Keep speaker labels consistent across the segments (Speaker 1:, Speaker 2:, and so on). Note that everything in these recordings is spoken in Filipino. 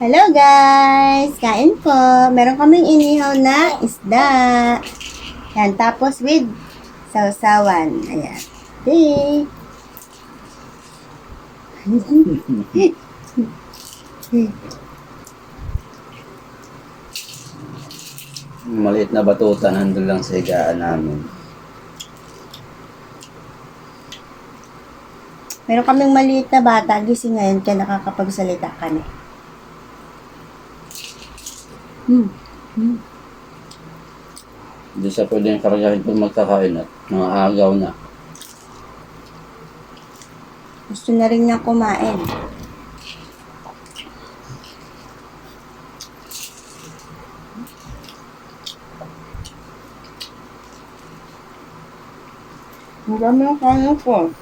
Speaker 1: Hello guys! Kain po. Meron kaming inihaw na isda. Yan, tapos with sausawan. Ayan. Okay.
Speaker 2: Maliit na batuta nandun lang sa higaan namin.
Speaker 1: Meron kaming maliit na bata. Gising ngayon kaya nakakapagsalita kami. Hmm. Hmm.
Speaker 2: Hindi siya pwedeng kargahin kung magkakain at mga agaw na.
Speaker 1: Gusto na rin niya kumain. Ang dami ng kanya ko.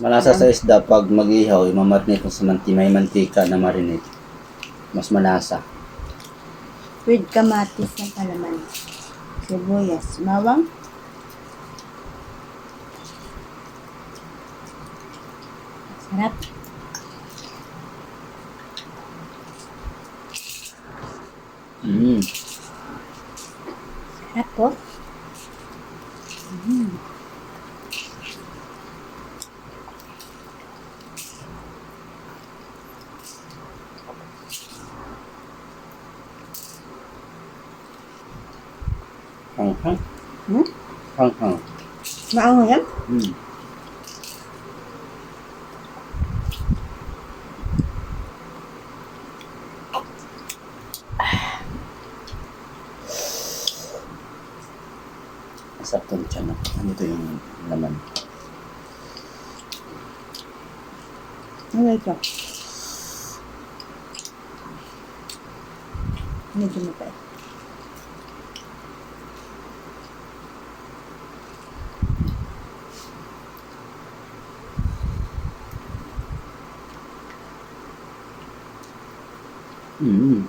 Speaker 2: Malasa sa isda pag mag-ihaw, imamarinate mo sa manti, may mantika na marinate. Mas malasa.
Speaker 1: With kamatis na palaman. Sibuyas. Mawang. Sarap.
Speaker 2: Mm.
Speaker 1: Sarap po. Mm.
Speaker 2: Hanghang.
Speaker 1: Hmm?
Speaker 2: Hanghang.
Speaker 1: Maango yan?
Speaker 2: Mm. Masarap tong tiyan. ah. Ano ito yung laman?
Speaker 1: Ano ito? Medyo mapait.
Speaker 2: Mm.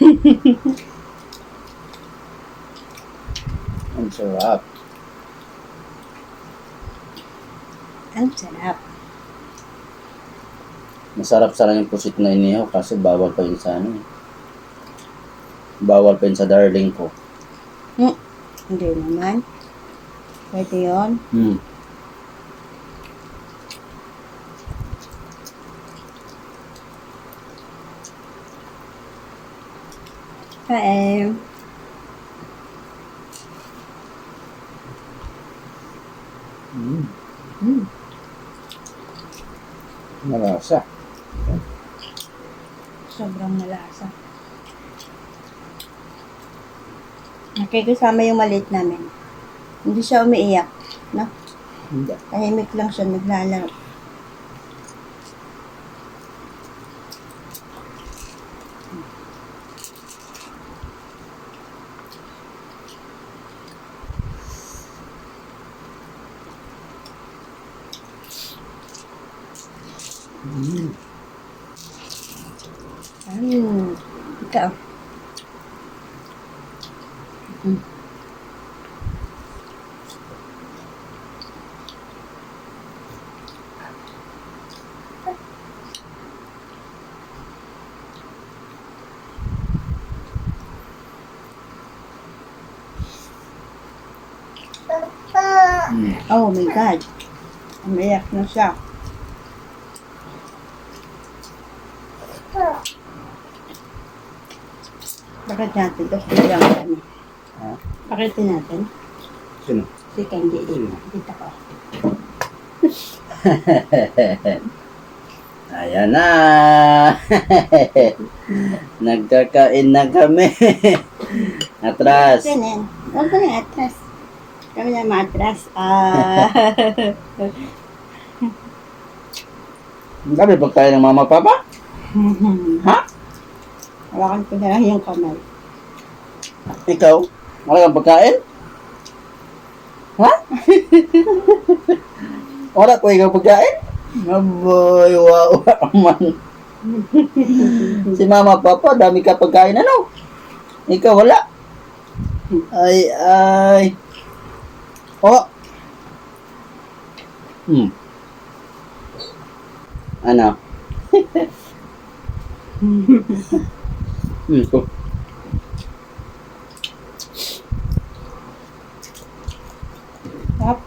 Speaker 2: Ang sarap.
Speaker 1: Ang sarap.
Speaker 2: Masarap sana yung pusit na inihaw kasi bawal pa yun sa ano. eh. Bawal pa yun sa darling ko.
Speaker 1: Hmm. Hindi naman. Pwede yun.
Speaker 2: Hmm.
Speaker 1: Kain.
Speaker 2: Mm.
Speaker 1: Hmm.
Speaker 2: Malasa.
Speaker 1: Sobrang malasa. Nakikisama yung maliit namin. Hindi siya umiiyak. No?
Speaker 2: Hindi.
Speaker 1: Tahimik lang siya, naglalaro.
Speaker 2: Mm.
Speaker 1: Hmm. Ikaw. Hmm.
Speaker 2: Mm.
Speaker 1: Oh my God. Umiyak na siya. Bakit natin ito? Ko ano.
Speaker 2: Ha?
Speaker 1: Pakitin natin.
Speaker 2: Sino?
Speaker 1: Si Candy. Dito ko.
Speaker 2: Ayan na! Nagkakain na kami. Atras.
Speaker 1: Huwag ko na atras. Kami na matras. Ah.
Speaker 2: Ang dami pagkain ng mama papa? Ha?
Speaker 1: Hawakan ko na lang yung kamay.
Speaker 2: Ikaw? Wala kang pagkain? Ha? Wala po ikaw pagkain? Aboy, wow, man. si mama, papa, dami ka pagkain, ano? Ikaw, wala. Ay, ay. Oh, Hmm. Ano? hmm.
Speaker 1: Tap.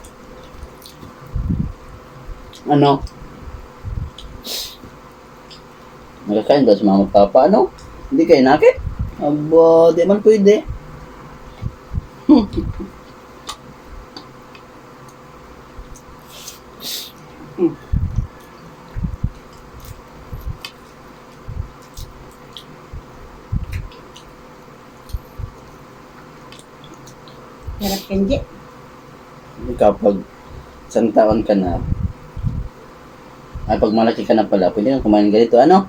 Speaker 2: Ano? Nakakain ba si mama papa? Ano? Hindi kayo nakit? Aba, di man pwede.
Speaker 1: Harap Kenji.
Speaker 2: Kapag isang taon ka na, ay pag malaki ka na pala, pwede kang kumain ganito. Ano?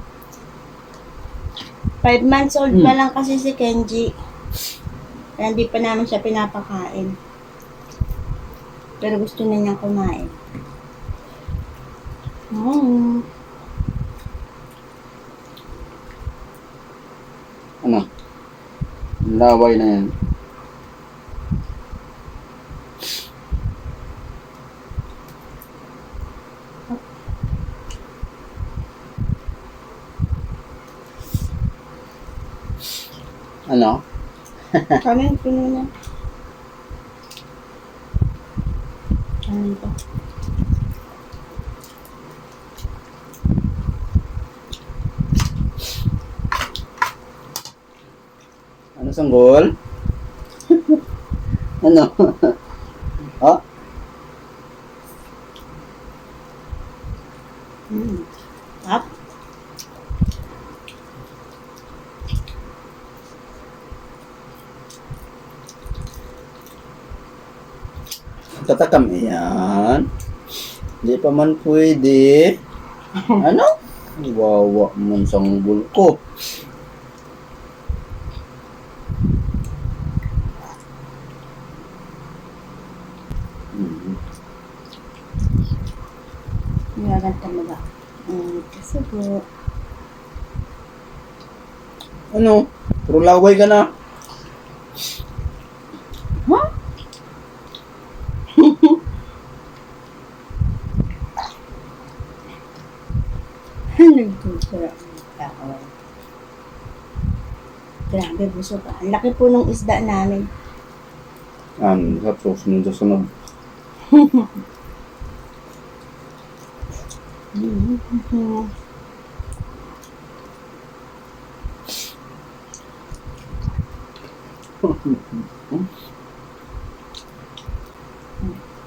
Speaker 1: Five months old
Speaker 2: Hmm.
Speaker 1: pa lang kasi si Kenji. Kaya hindi pa namin siya pinapakain. Pero gusto na niyang kumain. Mm.
Speaker 2: Ano? Laway na yan. Ano?
Speaker 1: Kanin, puno na. Kanin to.
Speaker 2: Ano sanggol? ano? oh?
Speaker 1: Mm.
Speaker 2: Tatakam yan. Hindi pa man pwede. ano? Wawa man sanggol ko. Mhm.
Speaker 1: Nilaganta mo ba? Mm, kasi po.
Speaker 2: Ano? Puro laway ka na.
Speaker 1: Ha? Nagtuturo ang tao. Grabe, busog ka. Ang laki po ng isda namin.
Speaker 2: Ano? Sa susunod sa sunod.
Speaker 1: Mm-hmm.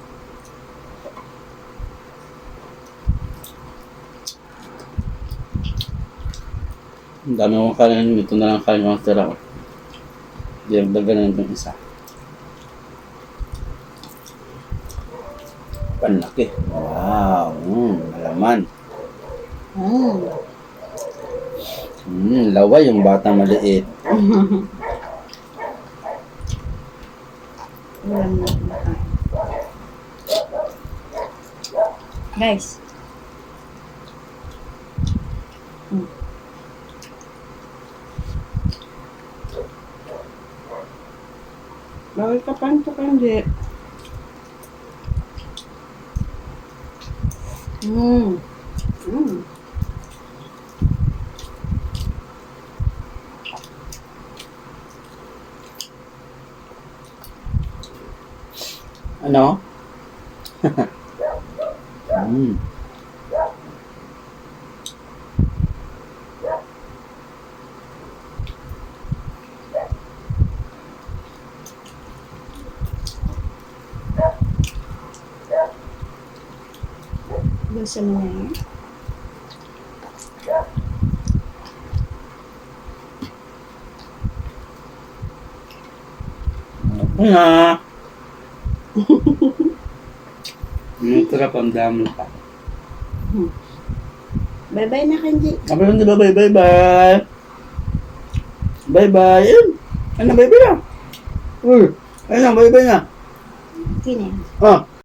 Speaker 2: Ang dami akong kanin. Ito na lang kanin mga tira ko. Hindi, magdagan na itong isa. Panlaki. Wow. Mm, malaman.
Speaker 1: Mm.
Speaker 2: Mm, laway yung batang maliit.
Speaker 1: Guys. Mm. Bawal ka pa ito kandi. Mm. Mm.
Speaker 2: Ano? mm.
Speaker 1: Gusto mo na yun?
Speaker 2: Nga. Yung sarap ang dami pa.
Speaker 1: Bye-bye na, Kanji.
Speaker 2: Sabi ko, di ba, bye, bye, bye. Bye, bye. Ayun. Ano, bye, bye na. Uy. Ayun na, bye, bye na.
Speaker 1: Okay na.
Speaker 2: Ah.